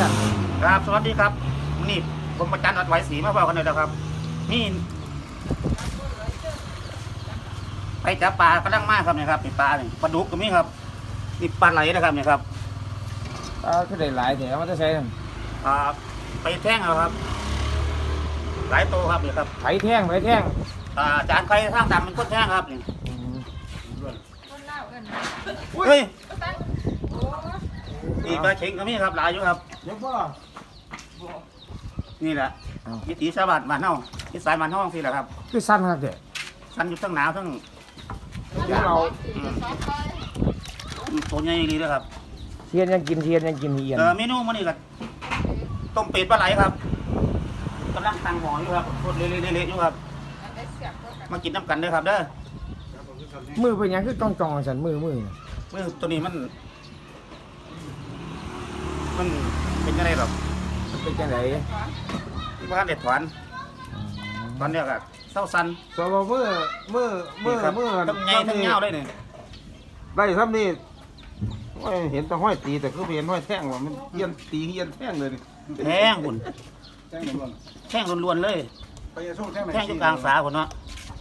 สั่นครับ สวัสดีครับ นี่ผมประจันอัดไหวสีมาเฝ้ากันเลยนะครับ นี่ ไปจับปลากำลังมากครับเนี่ยครับนี่ปลาเนี่ยปลาดุกก็มีครับนี่ปลาไหลนะครับเนี่ยครับปลาคือได้หลายแถวมันจะใช้นั่นอ่าไปแท่งเอาครับ หลายตัวครับเนี่ยครับไผแท่งไผแท่งอ่าจานไข่ทางดำเป็นคนแท่งครับนี่อืมเฮ้ยนี่ ปลาเข็งก็มีครับหลายอยู่ครับ เดี๋ยวบ่นี่แหละวิถีชาวบ้านบ้านเฮาวิสายบ้านเฮาสิแหละครับคือสั้นครับเด็กสันอยู่ทั้งหนาวทั้งเราอืมอืมตัวใหญ่ดีเลยครับเทียนยังกินเทียนยังกินเอียนเออเมนูมื้อนี้ก็ต้มเป็ดปลาไหลครับกำลังตั้งหม้ออยู่ครับโคตรเละๆๆอยู่ครับ มากินน้ำกันเด้อครับเด้อมือเป็นหยังคือต้องจองสันมือมือมื้อตัวนี้มัน มันเป็นยังไงหรอกมันเป็นจังไดที่บ้านเด็ดถอนตอนเนี้ยก็เศร้าสันสมมือมือมือนี่ครับมือทั้งใหญ่ทั้งยาวเลยนี่ได้ซ้ำนี่โอ้ยเห็นแต่ห้อยตีแต่คือไม่เห็นห้อยแท่งว่ามันเยียนตีเยียนแท่งเลยนี่แท่งบุญแท่งล้วนแท่งล้วนๆเลยไปจะส่งแท่งไหนแท่งอยู่กลางสาคนเนาะ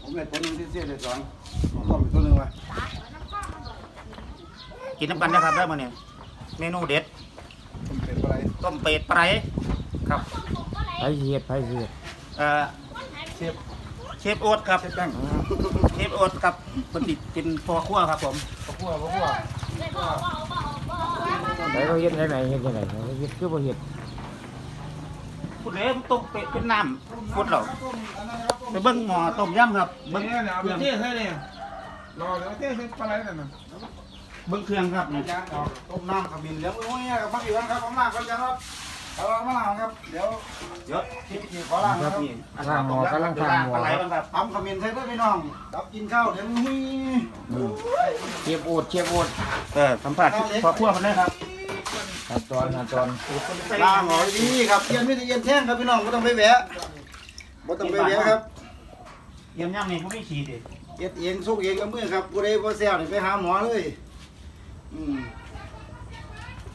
ผมเลยตัวหนึงที่เสียเลยสองผมก็มีตัวหนึงว่ะกินน้ำกันนะครับได้มาเนี่ยเมนูเด็ด ผมเป็นอะไร ต้มเป็ดปลาไหลครับไผเฮ็ดไผเฮ็ดเอ่อเชฟเชฟโอ๊ตครับเชฟแป้งเชฟโอ๊ตครับปฏิเป็นพ่อครัวครับผมข้าวคั่วข้าวคั่วไผเขาเฮ็ดจังไดเฮ็ดจังไดเขาเฮ็ดคือบ่เฮ็ดพูดเลยต้มเป็ดเป็นน้ำฟุดเหรอไปเบิ้งหม้อต้มยำครับเบิ้เบิ้งงเนี่ยเอาเคไปรื่องเทใส่เนี่ยรอเดี๋ยวเทใส่ปลาไหลนั่นน่ะ เบิ้งเครื่องครับนี่ยางออกต้มน้ำขมิ้นเลี้ยงโอ้ยกับพักอยู่กันครับผมล้างก่อนจ้ะครับเอามาล้างครับ เดี๋ยวเดี๋ยวที่ที่ขอล้างคครัรับบนี่ล้างหม้อกำลังทางหม้อปลาไหลครับบ้างครับทำขมิ้นใส่ด้วยพี่น้องรับกินข้าวเดี๋ยวมีอืมเชฟโอดเชฟโอดเออสัมผัสพ่อครัวคนนี้ครับขั้นตอนขั้นตอนล้างหอยดีครับเย็นไม่ได้เย็นแท่งครับพี่น้องไม่ต้องไปแหวะไม่ต้องไปแหวะครับเยี่ยมย่ำนี่ผมไม่ฉีดดิเย็ดเองสุกเองกับมือครับกูได้พอแซวนี่ไปหาหมอเลย อืม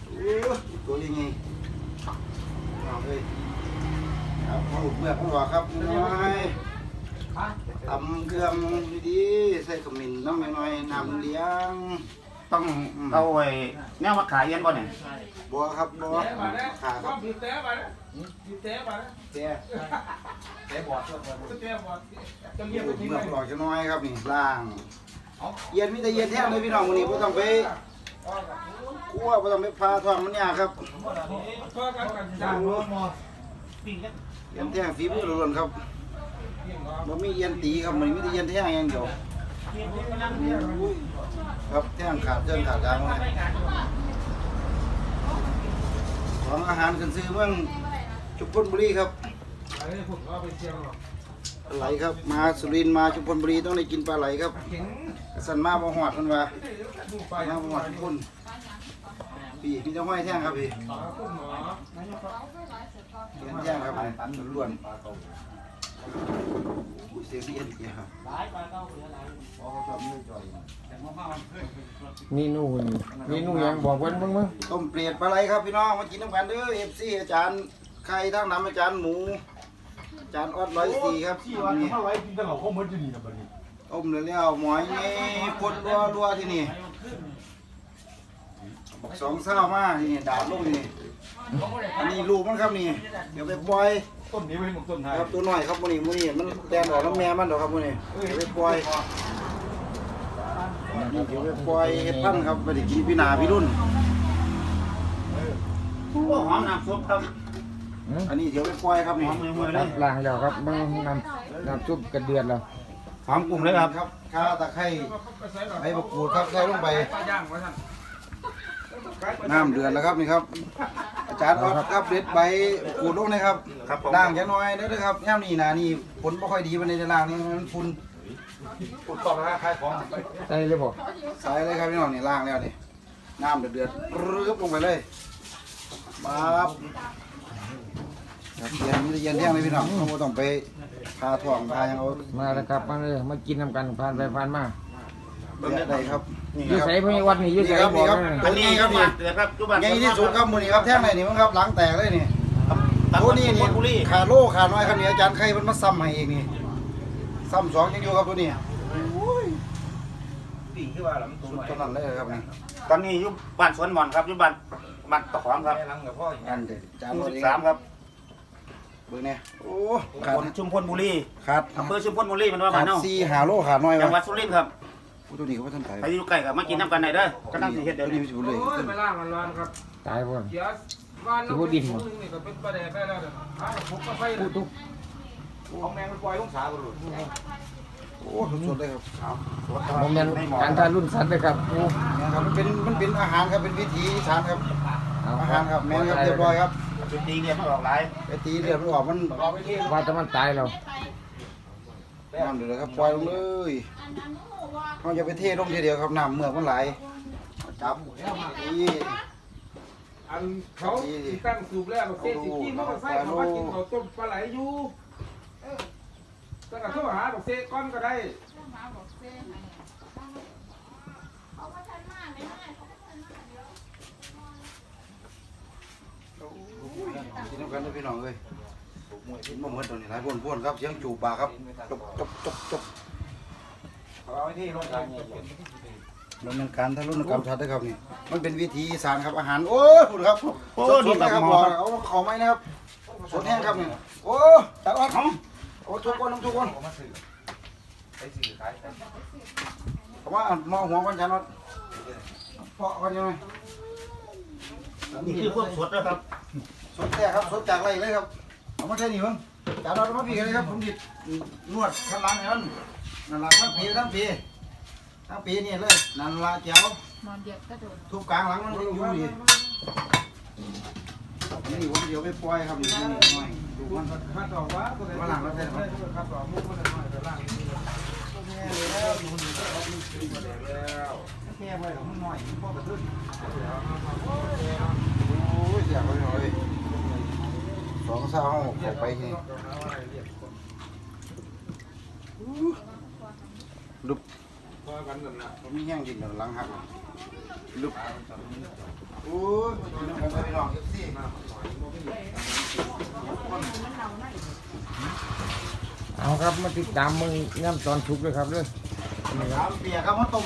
โอ้ยตัวยังไงเอาเลยครับเอาเบื่อผู้หลอกครับน้อยตำเครื่องดีๆใส่ขมิ้นน้ำหน่อยๆน้ำเลี้ยง ต้องเอาไว้แนวมาขายเย็นบ่เนี่ยบัวครับบัวขาครับบีบแต่ไปนะบีบแต่ไปนะแก่แต่บอดเแต่บอดจะเรียกไปทิ้งเบื่เลอยผู้หลอกจะน้อยครับนี่ล่างเย็นมีแต่เย็นแท้เลยพี่น้องวันนี้ไม่ต้องไป กลัวไม่ต้องไปพาทองมันยากครับก็กันกันจ้างรถมอปิ้งกันเย็นแท้งฝีมือล้วนๆครับบ่มีเย็นตีครับมันมีแต่เย็นแท้งอย่างเดียวครับแท้งขาดเชิงขาดกลางเลยของอาหารขึ้นซื้อเมืองชุมพลบุรีครับอันนี้ผมก็เป็นเชียงหรอกปลาไหลครับ มาสุรินทร์มาชุมพลบุรีต้องได้กินปลาไหลครับเข็งสันมาบ่หอดมันว่าดูไปมาบ่หอดทุกคนพี่มีเจ้าห้อยแท่งครับพี่คุณหมอเย็นแท่งครับนี่ล้วนๆอุ้ยเสียงเย็นเจียวครับเมนูนี่เมนูหยังบอกเพิ่นเบิ่งมึงต้มเปลียดปลาไหลครับพี่น้องมากินน้ำกันเด้อเอฟซีอาจารย์ไข่ทั้งน้ำอาจารย์หมูอา จารย์ออดร้อยสี่ครับนี่เข้าไว้กินตลอดข้อมือจะดีนะบัดนี้ต้มแล้วๆหมอยนี่พ่นรัวรัวๆที่นี่บอกสองเศร้ามาที่นี่ดาบลงนี่อันนี้ลูกมันครับนี่ เดี๋ยวไปปล่อยต้นนี้เป็นของต้นไทยครับตัวน้อยครับมื้อนี้มื้อนี้มันแดนออกน้ำแม่มันดอกครับมื้อนี้เดี๋ยวไปปล่อยนี่เดี๋ยวไปปล่อยเฮ็ดพันธุ์ครับไปได้กินพี่นาพี่รุ่นโอ้หอมน้ำซุปครับหื ออันนี้เดี๋ยวไปปล่อยครับหนี่อมมือมือคเลรัยบล้างแล้วครับเบิ่งน้ำน้ำซุปกระเดือดแล้วหอมกลุ่มเลยครับครับข้าตะไคร้ใบมะกรูดครับใส่ลงไปปลาย่างไว้ท่านน้ำเดือดแล้วครับนี่ครับ อาจารย์ออดครับเด็ดใบมะกรูดลงนะครับครับผมล่างจะน้อยเด้อครับย่ำนี่นานี่ผลไม่ค่อยดีวันนี้จะล่างนี่มันฝุ่นปุดต่อนะขายของใส่เลยบ่ใส่เลยครับพี่น้องนี่ล่างแล้วนี่น้ำเดือดเดือดๆรึบลงไปเลยมาบ ครับเย็นมีแต่เย็นแท่งเลยพี่น้องเขาบ่ต้องไปพาถ่วงพาหยังเอามาแล้วครับมาเลยมากินน้ำกันผ่านไปผ่านมาบบิ่งเดี๋เด้ยวอได้ครับนี่อยู่ครับใส่พญวัดนี่อยู่ใส่นี่ครับบอกนี่ครับเลยอันนี้ครับบ้านเกิดครับอยู่บ้านใหญ่ที่สุดครับมื้อนี้ครับแท่งไหนนี่มั้งครับหลังแตกเลยนี่ตำบตัวลนี้ชุมพนี่ลบุรีขาโลขาน้อยครับนี่อาจารย์ไข่มันมาซ้ำให้อีกนี่ซ้ำสองยังอยู่ครับตัวนี้ดิ่งที่ว่าเรามันตัวสุดใหม่เท่านั้นเลยครับนี่ตอนนี้อยู่บ้านสวนหมอนครับอยู่บ้านบ้านตะขวางครับแม่ลังกับพ่ออย่างอัเงี้ยนเด็ดอาจารย์หมู่บ่สิได้บสามครับเบิ่งเนี่ยโอ้ตำขาดบลชุมพลบุรีขาดอำเภอชุมพลบุรีมันว่าขาบ้าดนเนาะสี่หาโลขาดน้อยจังหวัวะดสุรินทร์ครับผู้ตัวนี้เขาบ่ทันไผใครอยู่ใกล้กับมากินน้ำกันได้เด้อกำลังสิเฮ็ดเดี๋ยวนี้นี้สิบ่เลยโอ้ยไปล่างมันร้อนครับตายพ่น เดี๋ยววันนึงนี่ก็เป็นประเด็นได้แล้วเนี่ยอ้าวผมก็ไฟพูดทุกเอาแมงมันปล่อยลงสาบ่รู้โอ้สุดๆเลยครับโมเมนต์การทารุ่นสัตว์เลยครับโอ้เนี่ยครับมันเป็นมันเป็นอาหารครับเป็นวิถีอีสานครับเอาอาหารครับแม่นครับเรียบร้อยครับ จุดดีเรียนมันออกหลายไปตีเลือดมันออกมันเอาไปที่ว่าแต่มันตายแล้วน้ำเดือดครับปล่อยลงเลยเขาจะไปเทลงทีเดียวครับน้ำเมือกมันไหลจับนี่อันเขาตั้งสูบแล้วเศษสิกี้มันก็ใส่เขามากินเขาต้มปลาไหลอยู่เออตั้งแต่โทรหาบอกเซก้อนก็ได้กิน น้ำกันด้วยพี่น้องเอ้ยกินมาเหมือนตอนนี้หลายพ่นๆครับเสียงจูบปากครับจบจบจบจบเอาไปที่โรงงานดำเนินการทารุณกรรมชัดนะครับนี่มันเป็นวิธีอีสานครับอาหารโอ้ยพูดครับโอ้สดนี่ๆตันะบครับมบอกเอาขอไหมนะครับสดแห้งครับนี่โอ้แตาออดของโอ้ทุกคนทุกคนไปสื่อขายผมว่ามอหัวกันจันอดเพาะกันยังไงนี่คือพวกสดนะครับ สดแต่ครับสดจากไรเลยครับเอามาใช้นี่มั้งจานอดเอามาพี่กันเลยครับผมดินวดข้างหลังให้มันนั่นละทั้งปีทั้งปีทั้งปีนี่เลยนั่นละเจ้านอนเดียดก็โดนทุบกลางหลังมันยังอยู่ดีนี่ผมเดี๋ยวไปปล่อยครับนี่นี่หน่อยดูมันคัดออกว่าตัวไหนคัดออกมุกมันหน่อยแต่ล่างนี่แม่เลยแล้วแล้วแค่ไปของมันหน่อยพ่อกระตุ้นโอ้ยเสียไปหน่อย สองสาวเข้าไปนี่ลุบพอกันนั่นน่ะผมมีแห้งดินหลังหักลุบโอ้ยน้ำกันไปลองเอฟซีเอาครับมาติดตามมึงย่ำตอนชุกเลยครับเด้อน้ำเปียกครับมาต้ม